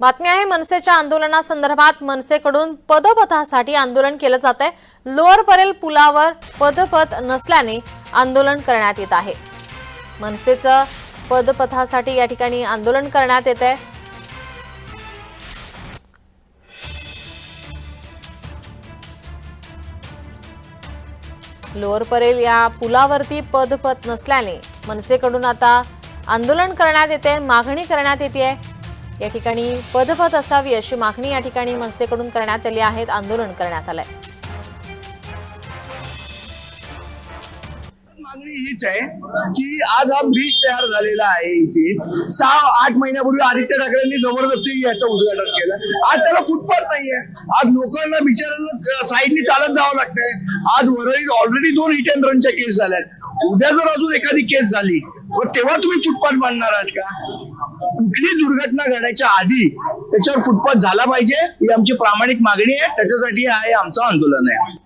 बातमी आहे मनसेच्या आंदोलनासंदर्भात मनसेकडून पदपथासाठी आंदोलन केलं जात आहे लोअर परेल पुलावर पदपथ नसल्याने आंदोलन करण्यात येत आहे. मनसेचं पदपथासाठी या ठिकाणी आंदोलन करण्यात येत आहे लोअर परेल या पुलावरती पदपथ नसल्याने मनसेकडून आता आंदोलन करण्यात येते मागणी करण्यात येते या ठिकाणी पदपथ असावी अशी मागणी या ठिकाणी मनसेकडून करण्यात आली आहे आंदोलन करण्यात आलंय. मागणी हीच आहे की आज हा ब्रिज तयार झालेला आहे इथे. सहा आठ महिन्यापूर्वी आदित्य ठाकरेंनी जबरदस्ती याचं उद्घाटन केलं. आज त्याला फुटपाथ नाहीये. आज लोकांना बिचारांना साईडनी चालत जावं लागतंय. आज वरळीत ऑलरेडी दोन हिट अँड रनच्या केस झाल्यात. उद्या जर अजून एखादी केस झाली तेव्हा तुम्ही फुटपाथ बांधणार आहात का? कुठली दुर्घटना घडायच्या आधी त्याच्यावर फुटपाथ झाला पाहिजे ही आमची प्रामाणिक मागणी आहे. त्याच्यासाठी हे आमचं आंदोलन आहे.